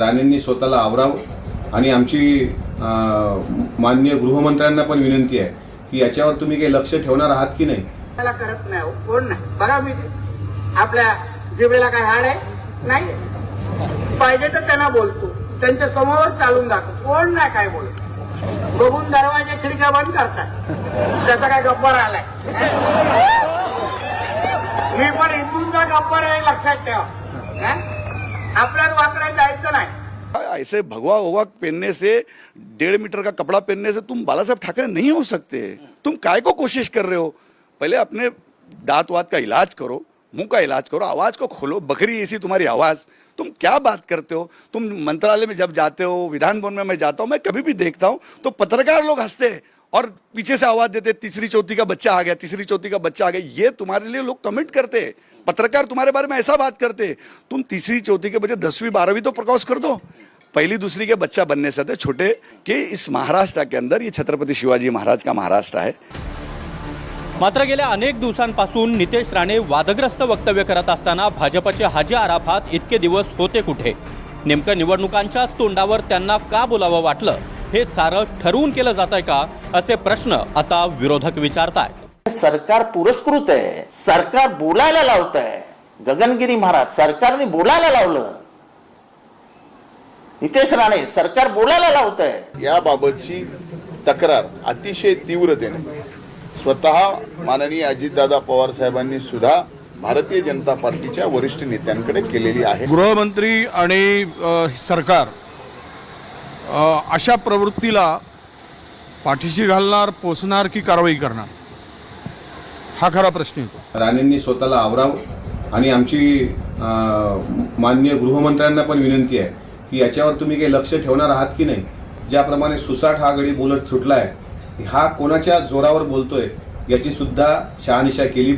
राणेंनी स्वतःला आवरावं आणि आमची अं, माननीय गृहमंत्र्यांना पण विनंती आहे की याच्यावर तुम्ही काही लक्ष ठेवणार आहात की नाही? त्याला करत नाही हो. कोण नाही. बघा मी आपल्या जिबेला काय हाड आहे? नाही. पाहिजे तर त्यांना बोलतो. त्यांच्यासमोर चालून जातो. कोण नाही काय बोलतो? बघून दरवाजे खिडक्या बंद करतात. त्याचा काय गप्पर आलाय मी पण हिंदूंचा गप्पर आहे लक्षात ठेवा. ऐसे भगवा भगवा पहनने से, डेढ़ मीटर का कपड़ा पहनने से तुम बाला साहब ठाकरे नहीं हो सकते। तुम काय को कोशिश कर रहे हो? पहले अपने दांत वात का इलाज करो, मुँह का इलाज करो, आवाज़ को खोलो, बकरी ऐसी तुम्हारी आवाज़। तुम क्या बात करते हो? तुम मंत्रालय में जब जाते हो, विधान भवन में मैं जाता हूँ, मैं कभी भी देखता हूँ तो पत्रकार लोग हँसते हैं और पीछे से आवाज़ देते तीसरी चौथी का बच्चा आ गया, तीसरी चौथी का बच्चा आ गया। ये तुम्हारे लिए लोग कमेंट करते पत्रकार तुम्हारे बारे में ऐसा बात करते तुम तीसरी चौथी के बच्चे दसवीं, बारहवीं तो प्रकाश कर दो। पहली दूसरी के बच्चा बनने से थे छोटे कि इस महाराष्ट्र के अंदर ये छत्रपति शिवाजी महाराज का महाराष्ट्र है। मात्र गेल्या अनेक दिवसांपासून नितेश राणे वादग्रस्त वक्तव्य करत असताना भाजपचे हाजी आराफात इतके दिवस होते कुठे? नेमकं निवडणुकांच्याच तोंडावर त्यांना का बोलावं वाटलं? हे सारं ठरवून केलं जात आहे का? असे प्रश्न आता विरोधक विचारतायत. सरकार पुरस्कृत आहे. सरकार बोलायला लावत आहे गगनगिरी महाराज सरकारने बोलायला लावलं. नितेश राणे सरकार बोलायला लावत आहे याबाबतची तक्रार अतिशय तीव्रतेने. स्वतः माननीय अजितदादा पवार साहेबांनी सुद्धा भारतीय जनता पार्टीच्या वरिष्ठ नेत्यांकडे केलेली आहे. गृहमंत्री आणि सरकार अशा प्रवृत्तीला पाठीशी घालणार पोचणार की कारवाई करणार? हा खरा प्रश्न येतो. राणेंनी स्वतःला आवरावं आणि आमची अं, माननीय गृहमंत्र्यांना पण विनंती आहे. की याच्यावर तुम्ही काही लक्ष ठेवणार आहात की नाही? ज्याप्रमाणे सुसाट हा गडी बोलत सुटला आहे हा कोणाच्या जोरावर बोलतोय याची सुद्धा शहानिशा केली पाहिजे.